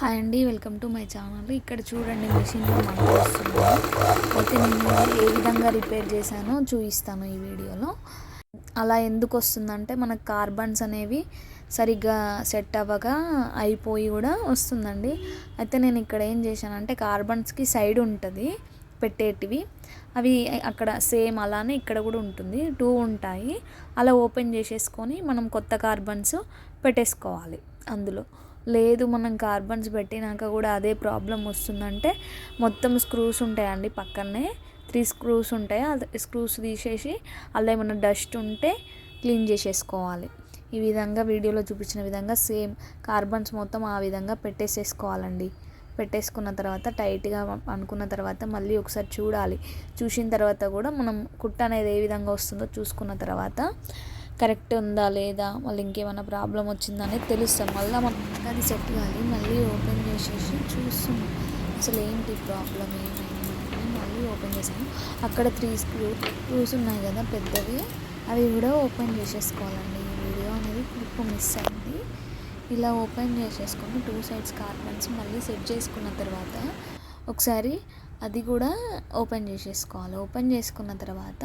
Hi అండి welcome to my channel. ఇక్కడ చూడండి మిషన్లో మనం వస్తుంది అయితే నేను ఏ విధంగా రిపేర్ చేశానో చూపిస్తాను ఈ వీడియోలో. అలా ఎందుకు వస్తుందంటే మనకు కార్బన్స్ అనేవి సరిగ్గా సెట్ అవ్వగా అయిపోయి కూడా వస్తుందండి. అయితే నేను ఇక్కడ ఏం చేశానంటే కార్బన్స్కి సైడ్ ఉంటుంది పెట్టేటివి. అవి అక్కడ సేమ్ అలానే ఇక్కడ కూడా ఉంటుంది. టూ ఉంటాయి. అలా ఓపెన్ చేసేసుకొని మనం కొత్త కార్బన్స్ పెట్టేసుకోవాలి అందులో. లేదు మనం కార్బన్స్ పెట్టినాక కూడా అదే ప్రాబ్లం వస్తుందంటే మొత్తం స్క్రూస్ ఉంటాయండి పక్కనే. త్రీ స్క్రూస్ ఉంటాయి. అది స్క్రూస్ తీసేసి అలా ఏమైనా డస్ట్ ఉంటే క్లీన్ చేసేసుకోవాలి. ఈ విధంగా వీడియోలో చూపించిన విధంగా సేమ్ కార్బన్స్ మొత్తం ఆ విధంగా పెట్టేసేసుకోవాలండి. పెట్టేసుకున్న తర్వాత టైట్గా అనుకున్న తర్వాత మళ్ళీ ఒకసారి చూడాలి. చూసిన తర్వాత కూడా మనం కుట్ట అనేది ఏ విధంగా వస్తుందో చూసుకున్న తర్వాత కరెక్ట్ ఉందా లేదా మళ్ళీ ఇంకేమైనా ప్రాబ్లం వచ్చిందా అనేది తెలుస్తాం. మళ్ళీ మనకి అది సెట్ కాదు మళ్ళీ ఓపెన్ చేసేసి చూస్తున్నాం అసలు ఏంటి ప్రాబ్లం ఏమైంది మళ్ళీ ఓపెన్ చేసాను అక్కడ త్రీ స్క్రూ స్క్రూస్ ఉన్నాయి కదా పెద్దవి అవి కూడా ఓపెన్ చేసేసుకోవాలండి. ఈ వీడియో అనేది క్లిప్ మిస్ అయింది. ఇలా ఓపెన్ చేసేసుకొని టూ సైడ్స్ కార్బన్స్ మళ్ళీ సెట్ చేసుకున్న తర్వాత ఒకసారి అది కూడా ఓపెన్ చేసేసుకోవాలి. ఓపెన్ చేసుకున్న తర్వాత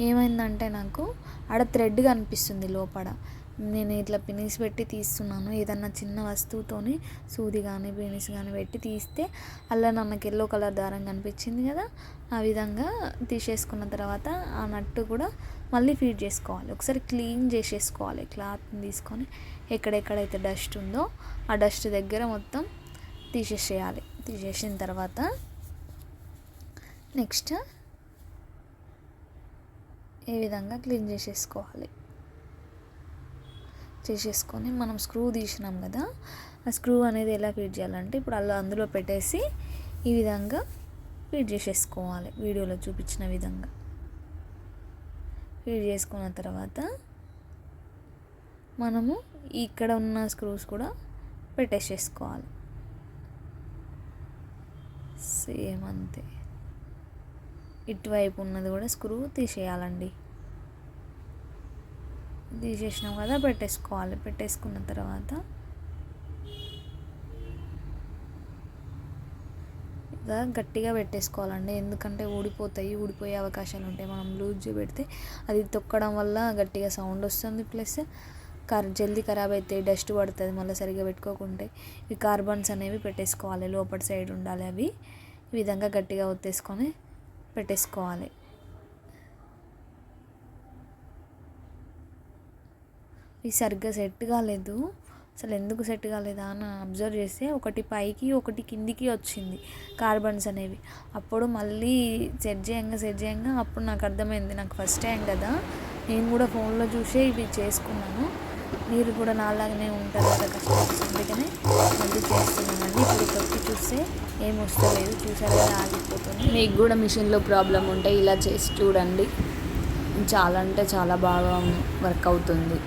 ఏమైందంటే నాకు ఆడ థ్రెడ్ కనిపిస్తుంది లోపల. నేను ఇట్లా పినిస్ పెట్టి తీస్తున్నాను. ఏదన్నా చిన్న వస్తువుతోని సూది కానీ పినిస్ కానీ పెట్టి తీస్తే అలా నాకు ఎల్లో కలర్ దారం కనిపించింది కదా. ఆ విధంగా తీసేసుకున్న తర్వాత ఆ నట్టు కూడా మళ్ళీ ఫీడ్ చేసుకోవాలి. ఒకసారి క్లీన్ చేసేసుకోవాలి. క్లాత్ని తీసుకొని ఎక్కడెక్కడైతే డస్ట్ ఉందో ఆ డస్ట్ దగ్గర మొత్తం తీసేసేయాలి. తీసేసిన తర్వాత నెక్స్ట్ ఈ విధంగా క్లీన్ చేసేసుకోవాలి. చేసేసుకొని మనం స్క్రూ తీసినాం కదా ఆ స్క్రూ అనేది ఎలా ఫిట్ చేయాలంటే ఇప్పుడు అలా అందులో పెట్టేసి ఈ విధంగా ఫిట్ చేసేసుకోవాలి వీడియోలో చూపించిన విధంగా. ఫిట్ చేసుకున్న తర్వాత మనము ఇక్కడ ఉన్న స్క్రూస్ కూడా పెట్టేసేసుకోవాలి. సేమ్ అంతే. ఇటువైపు ఉన్నది కూడా స్క్రూ తీసేయాలండి. తీసేసినాం కదా పెట్టేసుకోవాలి. పెట్టేసుకున్న తర్వాత ఇలా గట్టిగా పెట్టేసుకోవాలండి. ఎందుకంటే ఊడిపోతాయి ఊడిపోయే అవకాశాలు ఉంటాయి. మనం లూజ్ పెడితే అది తొక్కడం వల్ల గట్టిగా సౌండ్ వస్తుంది. ప్లస్ కర్ జల్దీ ఖరాబ్ అవుతాయి డస్ట్ పడుతుంది మళ్ళీ సరిగ్గా పెట్టుకోకుంటే. ఈ కార్బన్స్ అనేవి పెట్టేసుకోవాలి. లోపల సైడ్ ఉండాలి అవి. ఈ విధంగా గట్టిగా ఒత్తేసుకొని పెట్టేసుకోవాలి. ఇది సరిగ్గా సెట్ కాలేదు. అసలు ఎందుకు సెట్ కాలేదా అని అబ్జర్వ్ చేస్తే ఒకటి పైకి ఒకటి కిందికి వచ్చింది కార్బన్స్ అనేవి. అప్పుడు మళ్ళీ సెట్ చేయంగా సెట్ చేయంగా అప్పుడు నాకు అర్థమైంది. నాకు ఫస్ట్ టైం కదా. నేను కూడా ఫోన్లో చూసే ఇవి చేసుకున్నాను. మీరు కూడా నాలాగానే ఉంటారు కదా. మళ్ళీ చేస్తున్నామండి ఇప్పుడు తొక్కి చూస్తే ఏం వస్తలేదు చూసారా ఆగిపోతుంది మీకు కూడా మిషన్లో ప్రాబ్లం ఉంటే ఇలా చేసి చూడండి. చాలా అంటే చాలా బాగా వర్క్ అవుతుంది.